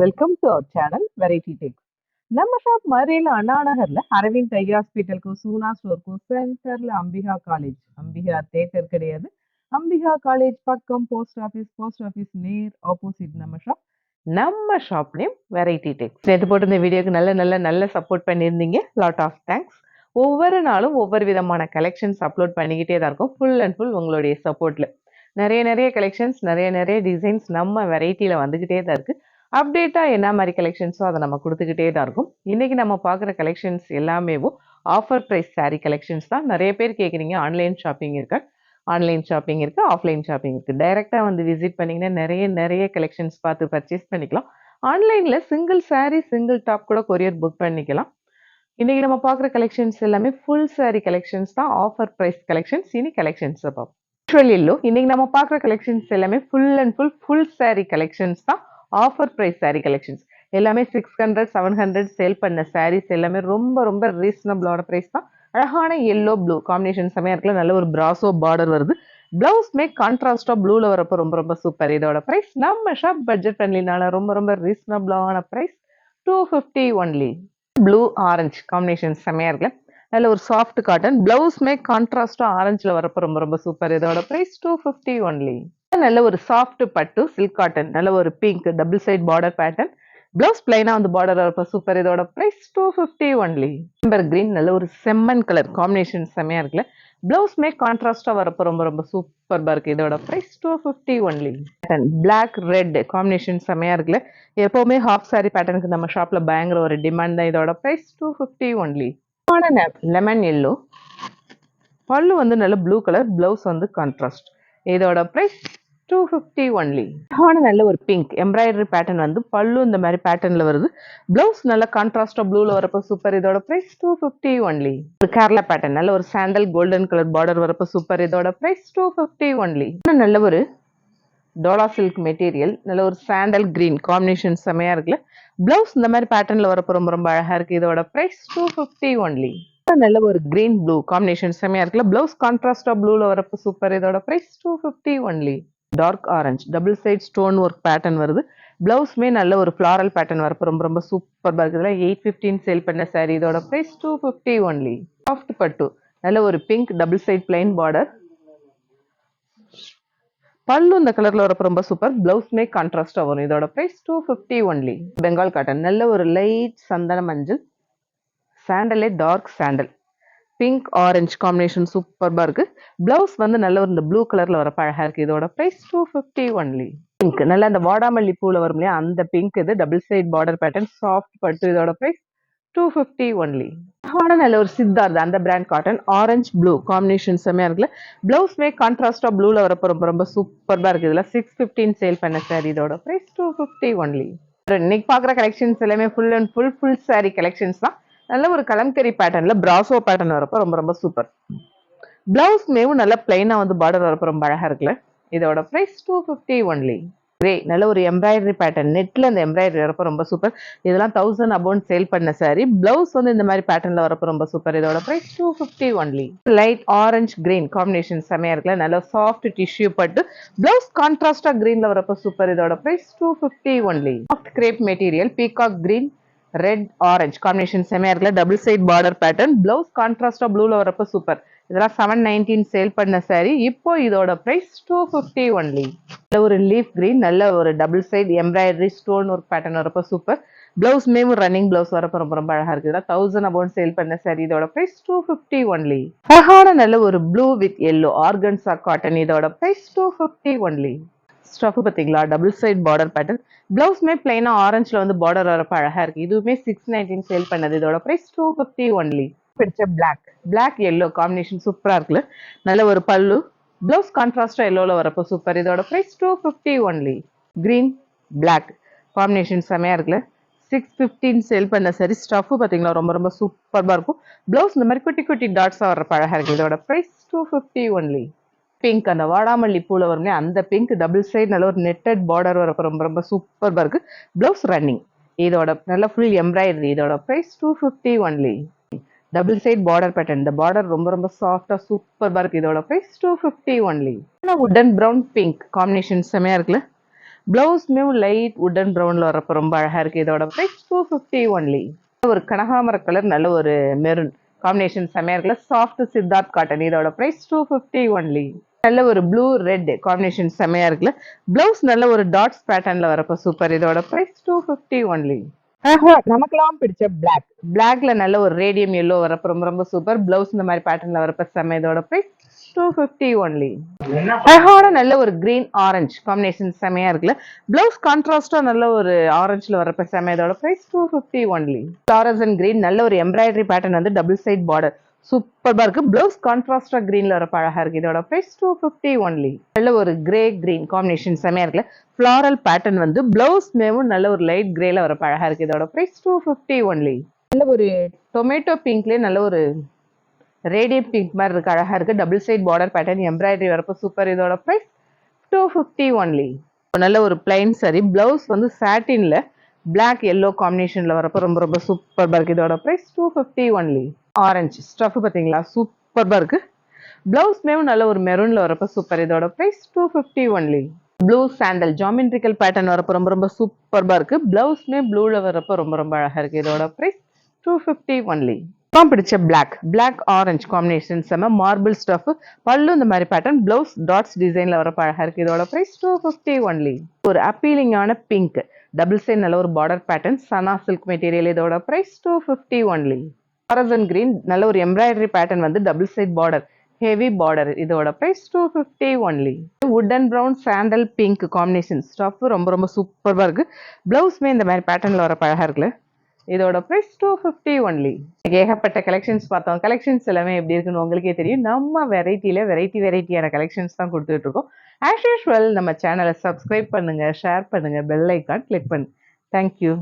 Welcome to our channel Variety Tex நம்ம shop மதுரையில் அண்ணாநகரில் அரவிந்த் ஐ ஹாஸ்பிட்டலுக்கும் சூனா ஸ்டோருக்கும் சென்டரில் அம்பிகா காலேஜ் அம்பிகா தேட்டர் கிடையாது. அம்பிகா காலேஜ் பக்கம் போஸ்ட் ஆஃபீஸ் போஸ்ட் ஆஃபீஸ் நேர் ஆப்போசிட் நம்ம ஷாப் நம்ம ஷாப் நேம் வெரைட்டி டெக்ஸ் நேற்று போட்டு இந்த வீடியோக்கு நல்ல நல்ல நல்ல சப்போர்ட் பண்ணியிருந்தீங்க. லாட் ஆஃப் தேங்க்ஸ் ஒவ்வொரு நாளும் ஒவ்வொரு விதமான கலெக்ஷன்ஸ் அப்லோட் பண்ணிக்கிட்டே தான் இருக்கும். ஃபுல் அண்ட் ஃபுல் உங்களுடைய சப்போர்ட்டில் நிறைய நிறைய கலெக்ஷன்ஸ் நிறைய நிறைய டிசைன்ஸ் நம்ம வெரைட்டியில் வந்துக்கிட்டே தான் இருக்குது அப்டேட்டாக என்ன மாதிரி கலெக்ஷன்ஸோ அதை நம்ம கொடுத்துக்கிட்டே தான் இருக்கும். இன்றைக்கி நம்ம பார்க்குற கலெக்ஷன்ஸ் எல்லாமேவும் ஆஃபர் ப்ரைஸ் சாரீ கலெக்ஷன்ஸ் தான். நிறைய பேர் கேட்குறீங்க ஆன்லைன் ஷாப்பிங் இருக்கு ஆன்லைன் ஷாப்பிங் இருக்குது ஆஃப்லைன் ஷாப்பிங் இருக்குது டைரெக்டாக வந்து விசிட் பண்ணிங்கன்னா நிறைய நிறைய கலெக்ஷன்ஸ் பார்த்து பர்ச்சேஸ் பண்ணிக்கலாம். ஆன்லைனில் சிங்கிள் சாரீ சிங்கிள் டாப் கூட கொரியர் புக் பண்ணிக்கலாம். இன்றைக்கி நம்ம பார்க்குற கலெக்ஷன்ஸ் எல்லாமே ஃபுல் சாரீ கலெக்ஷன்ஸ் தான். ஆஃபர் ப்ரைஸ் கலெக்ஷன்ஸ் இனி கலெக்ஷன்ஸை பார்ப்போம் ஆக்சுவலி இல்லோ இன்றைக்கி நம்ம பார்க்குற கலெக்ஷன்ஸ் எல்லாமே full and full full sari collections தான். ஆஃபர் ப்ரைஸ் சாரீ கலெக்ஷன்ஸ் எல்லாமே six hundred seven hundred sale பண்ண சாரீஸ் எல்லாமே ரொம்ப ரொம்ப ரீசனபிளான ப்ரைஸ் தான். அழகான எல்லோ ப்ளூ காம்பினேஷன் செமையாக இருக்குல்ல? நல்ல ஒரு பிராசோ பார்டர் வருது. பிளவுஸ்மே கான்ட்ராஸ்டாக ப்ளூவில் வரப்போ ரொம்ப ரொம்ப சூப்பர் இதோட ப்ரைஸ் நம்ம ஷாப் பட்ஜெட் ஃப்ரெண்ட்லினால ரொம்ப ரொம்ப ரீசனபிளான price two fifty only blue orange combination செமையாக இருக்குல்ல? நல்ல ஒரு சாஃப்ட் காட்டன் பிளவுஸ் மேக் கான்ட்ராஸ்டாக ஆரஞ்சில் வரப்போ ரொம்ப ரொம்ப சூப்பர் இதோட ப்ரைஸ் டூ ஃபிஃப்டி ஒன்லி நல்ல ஒரு சாஃப்ட் பட்டு சில்க் காட்டன் நல்ல ஒரு pink double side border pattern blouse பிளைனாக வந்து பார்டர் வரப்போ சூப்பர் இதோட price two fifty only number green நல்ல ஒரு செம்மன் கலர் காம்பினேஷன் செம்மையாக இருக்குல்ல. பிளவுஸ்மே கான்ட்ராஸ்டாக வரப்போ ரொம்ப ரொம்ப சூப்பர் இருக்குது இதோட price two fifty only pattern black red combination செம்மையாக இருக்குல்ல. எப்போவுமே ஹாஃப் சாரி பேட்டர்னுக்கு நம்ம ஷாப்பில் பயங்கர ஒரு டிமாண்ட் தான் இதோட price two fifty only lemon yellow பல்லு வந்து நல்ல ப்ளூ கலர் பிளவுஸ் வந்து கான்ட்ராஸ்ட் இதோட ப்ரைஸ் டூ ஃபிஃப்டி ஒன்லி ஆன நல்ல ஒரு பிங்க் எம்ப்ராய்டரி பேட்டர்ன் வந்து பல்லு இந்த மாதிரி பேட்டர்னில் வருது. பிளவுஸ் நல்ல கான்ட்ராஸ்டாக ப்ளூவில் வரப்போ சூப்பர் இதோட ப்ரைஸ் டூ ஃபிஃப்டி ஒன்லி ஒரு கேரளா பேட்டர்ன் நல்ல ஒரு சாண்டல் கோல்டன் கலர் பார்டர் வரப்போ சூப்பர் இதோட ப்ரைஸ் டூ ஃபிஃப்டி ஒன்லி நல்ல ஒரு டோலா சில்க் மெட்டீரியல் நல்ல ஒரு சாண்டல் கிரீன் காம்பினேஷன் செமையாக இருக்குல்ல. பிளவுஸ் இந்த மாதிரி பேட்டர்னில் வரப்போ ரொம்ப ரொம்ப அழகாக இருக்குது இதோட ப்ரைஸ் டூ ஃபிஃப்டி ஒன்லி நல்ல ஒரு கிரீன் ப்ளூ காம்பினேஷன் செமையாக இருக்குல்ல. பிளவுஸ் கான்ட்ராஸ்டாக ப்ளூவில் வரப்போ சூப்பர் இதோட price two fifty only dark orange double side stone work pattern வருது பிளவுஸ்மே நல்ல ஒரு ஃப்ளாரல் பேட்டர்ன் வரப்போ ரொம்ப ரொம்ப சூப்பராக இருக்குதுல எயிட் ஃபிஃப்டின் சேல் பண்ண சாரி இதோட price two fifty only soft பட்டு நல்ல ஒரு pink double side plain border பல்லு இந்த கலர்ல வரப்போ ரொம்ப சூப்பர் பிளவுஸ்மே கான்ட்ராஸ்டா வரும். இதோட price two fifty only Bengal cotton நல்ல ஒரு லைட் சந்தன மஞ்சள். சாண்டலே dark sandal pink orange combination சூப்பர்பா இருக்கு. பிளவுஸ் வந்து நல்ல ஒரு இந்த ப்ளூ கலரில் வர அழகா இருக்குது இதோட price two fifty only pink நல்லா அந்த வாடாமல்லி பூவில் வரும் இல்லையா? அந்த பிங்க் இது double side border pattern soft பட்டு இதோட ப்ரைஸ் டூ ஃபிஃப்டி ஒன்லி ஆனால் நல்ல ஒரு சித்தார்த் அந்த brand cotton orange blue combination செம்மையாக இருக்குல்ல? பிளவுஸ் கான்ட்ராஸ்டாக ப்ளூவில் வரப்போ ரொம்ப ரொம்ப சூப்பராக இருக்குது இதில் சிக்ஸ் ஃபிஃப்டின் சேல் பண்ண சாரி இதோட ப்ரைஸ் டூ ஃபிஃப்டி ஒன்லி இன்னைக்கு பார்க்குற கலெக்ஷன்ஸ் எல்லாமே full and full full saree collections தான். நல்ல ஒரு கலம்கரி பேட்டர்னில் பிராசோ பேட்டர்ன் வரப்போ ரொம்ப ரொம்ப சூப்பர் பிளவுஸ் மேவும் நல்ல பிளைனாக வந்து பார்டர் வரப்போ ரொம்ப அழகாக இருக்குல்ல? இதோட price two fifty only grey நல்ல ஒரு எம்ப்ராய்டரி பேட்டர்ன் நெட்டில் அந்த எம்ப்ராய்டரி வரப்போ ரொம்ப சூப்பர் இதெல்லாம் தௌசண்ட் அபவுண்ட் சேல் பண்ண சாரி பிளவுஸ் வந்து இந்த மாதிரி பேட்டர்னில் வரப்போ ரொம்ப சூப்பர் இதோட price two fifty only light orange green combination செமையாக இருக்குல்ல? நல்ல சாஃப்ட் டிஷ்யூ பட்டு பிளவுஸ் கான்ட்ராஸ்டாக கிரீன்ல வரப்போ சூப்பர் இதோட price two fifty only soft crepe material peacock green red orange combination செமையாக இருக்குல்ல. Double side border pattern blouse கான்ட்ராஸ்டாக ப்ளூவில் வரப்போ சூப்பர் இதெல்லாம் செவன் நைன்டீன் சேல் பண்ண saree. இப்போ இதோட ப்ரைஸ் டூ ஃபிஃப்டி ஒன்லி நல்ல ஒரு லீஃப் கிரீன் நல்ல ஒரு double side embroidery stone work pattern வரப்போ super blouse ma'am running blouse வரப்போ ரொம்ப ரொம்ப அழகாக இருக்குது. தௌசண்ட் அபவுண்ட் சேல் பண்ண சாரி இதோட ப்ரைஸ் டூ ஃபிஃப்டி ஒன்லி அழகான நல்ல ஒரு blue with yellow organza cotton இதோட price two fifty only stuff பார்த்தீங்களா? டபுள் சைட் பார்டர் பேட்டர்ன் பிளவுஸ்மே பிளைனாக ஆரஞ்சில் வந்து பார்டர் வரப்போ அழகாக இருக்குது இதுவுமே சிக்ஸ் நைன்டீன் சேல் பண்ணது. இதோட ப்ரைஸ் டூ ஃபிஃப்டி ஒன்லி பிடிச்ச பிளாக் பிளாக் எல்லோ காம்பினேஷன் சூப்பராக இருக்குல்ல? நல்ல ஒரு பல்லு. பிளவுஸ் கான்ட்ராஸ்டாக எல்லோவில் வரப்போ சூப்பர் இதோட price two fifty only green black combination செமையாக இருக்குல்ல? சிக்ஸ் ஃபிஃப்டின் சேல் பண்ண சரி ஸ்டஃப் பார்த்தீங்களா? ரொம்ப ரொம்ப சூப்பராக இருக்கும். பிளவுஸ் இந்த மாதிரி குட்டி குட்டி டாட்ஸாக வரப்போ அழகாக இருக்குது இதோட price two fifty only pink அந்த வாடாமல்லி பூவில் வரும்ல அந்த பிங்க் டபுள் சைடு நல்ல ஒரு நெட்டட் பார்டர் வரப்போ ரொம்ப ரொம்ப சூப்பராக இருக்குது ப்ளவுஸ் ரன்னிங் இதோட நல்ல ஃபுல் எம்ப்ராய்டரி இதோட price two fifty only double side border pattern இந்த பார்டர் ரொம்ப ரொம்ப சாஃப்டாக சூப்பராக இருக்குது இதோட ப்ரைஸ் டூ ஃபிஃப்டி ஒன்லி உடன் ப்ரௌன் பிங்க் காம்பினேஷன் செமையாக இருக்குல்ல? ப்ளவுஸ்மே லைட் உட்டன் ப்ரௌனில் வரப்போ ரொம்ப அழகாக இருக்குது இதோட ப்ரைஸ் டூ ஃபிஃப்டி ஒன்லி ஒரு கனகாமர கலர் நல்ல ஒரு மெரூன் காம்பினேஷன் செமையாக இருக்குல்ல? சாஃப்ட் சித்தார்த் காட்டன் இதோட ப்ரைஸ் டூ ஃபிஃப்டி ஒன்லி நல்ல ஒரு ப்ளூ ரெட் காம்பினேஷன் செமையாக இருக்குல்ல. ப்ளவுஸ் நல்ல ஒரு டாட்ஸ் பேட்டர்னில் வரப்போ சூப்பர் இதோட ப்ரைஸ் டூ ஃபிஃப்டி ஒன்லி நமக்கெல்லாம் பிடிச்ச பிளாக் பிளாக்ல நல்ல ஒரு ரேடியம் எல்லோ வரப்ப ரொம்ப ரொம்ப சூப்பர் பிளவுஸ் இந்த மாதிரி பேட்டர்ன்ல வரப்ப செம்ம இதோட பிரைஸ் டூ ஃபிஃப்டி ஒன்லி அழகான நல்ல ஒரு கிரீன் ஆரஞ்சு காம்பினேஷன் செமையா இருக்குல்ல. பிளவுஸ் கான்ட்ராஸ்டா நல்ல ஒரு ஆரஞ்சுல வரப்ப செம்ம இதோட price two fifty only turquoise and green நல்ல ஒரு எம்ப்ராய்டரி பேட்டர்ன் வந்து டபுள் சைட் பார்டர் சூப்பர்பா இருக்கு. பிளவுஸ் கான்ட்ராஸ்டா கிரீன்ல வர அழகா இருக்கு. இதோட பிரைஸ் டூ ஃபிஃப்டி ஒன்லி நல்ல ஒரு கிரே கிரீன் காம்பினேஷன் செமையா இருக்குல்ல? ஃப்ளாரல் பேட்டர்ன் வந்து பிளவுஸ் மேவும் நல்ல ஒரு லைட் கிரேல வர அழகா இருக்கு. இதோட பிரைஸ் டூ ஃபிஃப்டி ஒன்லி நல்ல ஒரு டொமேட்டோ பிங்க்லேயே நல்ல ஒரு ரேடியம் பிங்க் மாதிரி இருக்கு அழகா இருக்கு. Double side border pattern embroidery வரப்போ சூப்பர் இதோட ப்ரைஸ் டூ ஃபிஃப்டி ஒன்லி நல்ல ஒரு பிளைன் சரி பிளவுஸ் வந்து சாட்டின்ல பிளாக் எல்லோ காம்பினேஷன்ல வரப்போ ரொம்ப ரொம்ப சூப்பர்பா இருக்கு. இதோட price two fifty only orange stuff பார்த்தீங்களா? சூப்பர்பாக இருக்குது ப்ளவுஸ் மேம் நல்ல ஒரு மெரூன்ல வரப்போ சூப்பர் இதோட price two fifty only blue sandal geometrical pattern வரப்போ ரொம்ப ரொம்ப சூப்பர்பாக இருக்கு. ப்ளவுஸ்மே ப்ளூல வரப்போ ரொம்ப ரொம்ப அழகாக இருக்கு. இதோட ப்ரைஸ் டூ ஃபிஃப்டி ஒன்லி அப்புறம் பிடிச்ச பிளாக் பிளாக் ஆரஞ்சு காம்பினேஷன் செம்ம மார்பிள் ஸ்டஃப் பல்லு இந்த மாதிரி பேட்டர்ன் ப்ளவுஸ் டாட்ஸ் டிசைன்ல வரப்போ அழகாக இருக்கு. இதோட ப்ரைஸ் டூ ஃபிஃப்டி ஒன்லி ஒரு அப்பீலிங்கான பிங்க் டபுள் சைன் நல்ல ஒரு பார்டர் பேட்டர்ன் சனா சில்க் மெட்டீரியல் இதோட price two fifty only orange and green நல்ல ஒரு எம்ப்ராய்டரி பேட்டர்ன் வந்து double side border heavy border இதோட price two fifty only wood and brown sandal pink combination stuff ரொம்ப ரொம்ப சூப்பராக இருக்கு. ப்ளவுஸ்மே இந்த மாதிரி பேட்டர்னில் வர அழகா இருக்குல்ல? இதோட ப்ரைஸ் டூ ஃபிஃப்டி ஒன்லி ஏகப்பட்ட கலெக்ஷன்ஸ் பார்த்தோம். கலெக்ஷன்ஸ் எல்லாமே எப்படி இருக்குன்னு உங்களுக்கே தெரியும். நம்ம வெரைட்டியில் வெரைட்டி வெரைட்டியான கலெக்ஷன்ஸ் தான் கொடுத்துட்டு இருக்கோம். ஆஸ் யூஷுவல் நம்ம சேனலை சப்ஸ்கிரைப் பண்ணுங்க ஷேர் பண்ணுங்க பெல் ஐக்கான் கிளிக் பண்ணு. Thank you